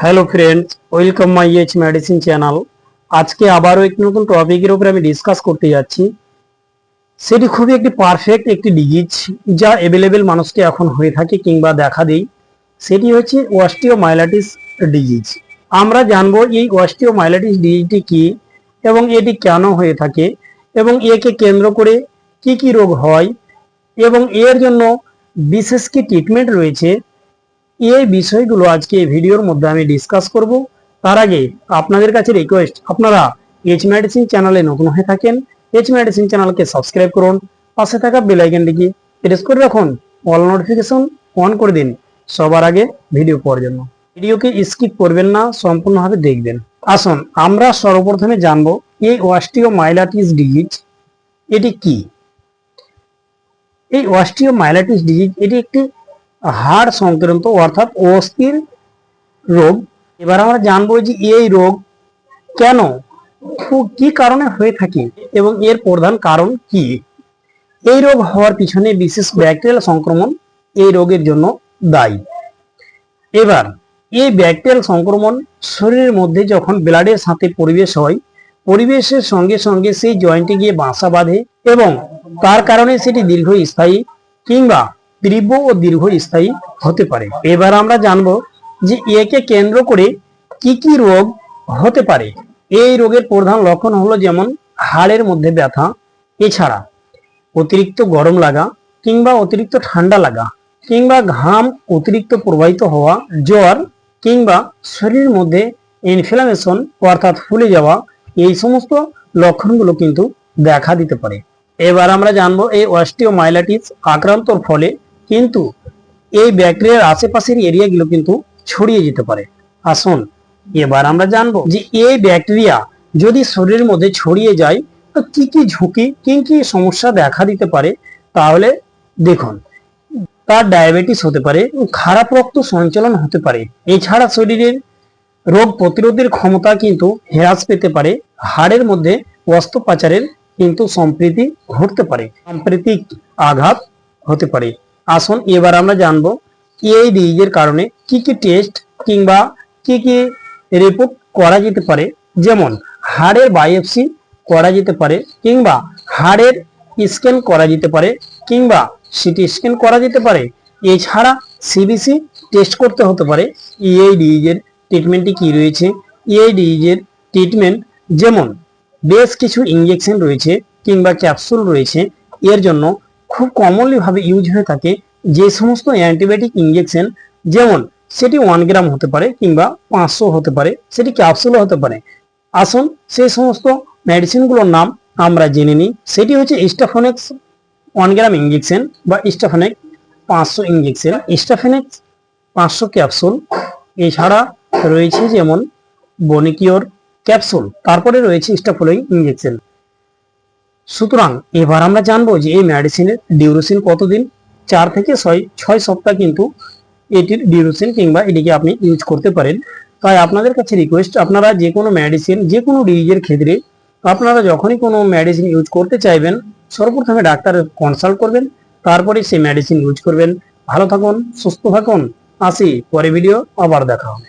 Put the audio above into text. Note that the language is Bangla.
Hello friends welcome my H medicine channel আজকে আবারও একটি নতুন টপিকের উপরে আমি ডিসকাস করতে যাচ্ছি। সেটি খুবই একটি পারফেক্ট একটি ডিজিজ যা অ্যাভেলেবেল মানুষকে এখন হয়ে থাকে কিংবা দেখা দেই। সেটি হচ্ছে ওয়াস্টিওমাইলাইটিস ডিজিজ আমরা জানব এই ওয়াস্টিওমাইলাইটিস ডিজিজটি কি এবং এটি কেন হয়ে থাকে এবং একে কেন্দ্র করে কি কি রোগ হয় এবং এর জন্য বিশেষ কি ট্রিটমেন্ট রয়েছে এই বিষয়গুলো আজকে এই ভিডিওর মধ্যে আমি ডিসকাস করব। তার আগে আপনাদের কাছে রিকোয়েস্ট আপনারা এইচ মেডিসিন চ্যানেলে নতুন হয়ে থাকেন এইচ মেডিসিন চ্যানেলকে সাবস্ক্রাইব করুন, পাশে থাকা বেল আইকনটিকে প্রেস করে রাখুন অল নোটিফিকেশন অন করে দিন সবার আগে ভিডিও পাওয়ার জন্য। ভিডিওকে স্কিপ করবেন না, সম্পূর্ণভাবে দেখবেন। আসুন, আমরা সর্বপ্রথমে জানব, এই ওয়াস্টিওমাইলাইটিস ডিজিজ এটি কি? এই ওয়াস্টিওমাইলাইটিস ডিজিজ এটি একটি হাড় সংক্রান্ত অর্থাৎ অস্থির রোগ। এবার আমরা জানব যে এই রোগ কেন, কি কারণে হয়ে থাকে এবং এর প্রধান কারণ কি? এই রোগ হওয়ার পিছনে বিশেষ ব্যাকটেরিয়াল সংক্রমণ এই রোগের জন্য দায়ী। এবার এই ব্যাকটেরিয়াল সংক্রমণ শরীরের মধ্যে যখন ব্লাডের সাথে পরিবেশ হয়, পরিবেশের সঙ্গে সঙ্গে সেই জয়েন্টে গিয়ে বাসা বাঁধে এবং তার কারণে সেটি দীর্ঘস্থায়ী কিংবা তীব্র ও দীর্ঘস্থায়ী হতে পারে। এবার আমরা জানব যে একে কেন্দ্র করে কি কি রোগ হতে পারে। এই রোগের প্রধান লক্ষণ হলো যেমন হাড়ের মধ্যে ব্যথা, এছাড়া অতিরিক্ত গরম লাগা কিংবা অতিরিক্ত ঠান্ডা লাগা কিংবা ঘাম অতিরিক্ত প্রবাহিত হওয়া, জ্বর কিংবা শরীরের মধ্যে ইনফ্লামেশন অর্থাৎ ফুলে যাওয়া, এই সমস্ত লক্ষণগুলো কিন্তু দেখা দিতে পারে। এবার আমরা জানব এই অস্টিওমাইলাইটিস আক্রান্তর ফলে কিন্তু এই ব্যাকটেরিয়ার আশেপাশের এরিয়াগুলো কিন্তু ছড়িয়ে যেতে পারে। আসুন এবার আমরা জানব যে এই ব্যাকটেরিয়া যদি শরীরের মধ্যে ছড়িয়ে যায়, তো কি কি ঝুঁকি, কি কি সমস্যা দেখা দিতে পারে? তাহলে দেখুন, তার ডায়াবেটিস হতে পারে, খারাপ রক্ত সঞ্চালন হতে পারে। এছাড়া শরীরের রোগ প্রতিরোধের ক্ষমতা কিন্তু হ্রাস পেতে পারে, হাড়ের মধ্যে অস্ত্রোপচারের কিন্তু সম্প্রীতি ঘটতে পারে, সাম্প্রতিক আঘাত হতে পারে। আসুন, এবার আমরা জানব এই ডিজিজের কারণে কি কি টেস্ট কিংবা কি কি রিপোর্ট করা যেতে পারে। যেমন, হাড়ের বায়োপসি করা যেতে পারে কিংবা হাড়ের স্ক্যান করা যেতে পারে কিংবা সিটি স্ক্যান করা যেতে পারে। এছাড়া সিবিসি টেস্ট করতে হতে পারে। এই ডিজিজের ট্রিটমেন্টটি কি রয়েছে? এই ডিজিজের ট্রিটমেন্ট যেমন, বেশ কিছু ইঞ্জেকশন রয়েছে কিংবা ক্যাপসুল রয়েছে। এর জন্য খুব কমনলি ভাবে ইউজ হয়ে থাকে যে সমস্ত অ্যান্টিবায়োটিক ইঞ্জেকশন যেমন সেটি ওয়ান গ্রাম হতে পারে কিংবা পাঁচশো হতে পারে, সেটি ক্যাপসুলও হতে পারে। আসুন সেই সমস্ত মেডিসিনগুলোর নাম আমরা জেনে নিই। সেটি হচ্ছে স্টাফনেক্স ওয়ান গ্রাম ইঞ্জেকশন বা স্টাফনেক পাঁচশো ইঞ্জেকশন স্টাফেনেক্স পাঁচশো ক্যাপসুল এছাড়া রয়েছে যেমন বনিকিওর ক্যাপসুল তারপরে রয়েছে স্টাফোলোইং ইঞ্জেকশন সুতরাং এবার আমরা জানব যে এই মেডিসিনের ডিউরেশন কতদিন? চার থেকে ছয় ছয় সপ্তাহ কিন্তু এটির ডিউরেশন কিংবা এটিকে আপনি ইউজ করতে পারেন। তাই আপনাদের কাছে রিকোয়েস্ট আপনারা যে কোনো মেডিসিন যে কোনো ডিজিজের ক্ষেত্রে আপনারা যখনই কোনো মেডিসিন ইউজ করতে চাইবেন, সর্বপ্রথমে ডাক্তার কনসাল্ট করবেন তারপরে সেই মেডিসিন ইউজ করবেন। ভালো থাকুন, সুস্থ থাকুন। আসি, পরে ভিডিও আবার দেখা হবে।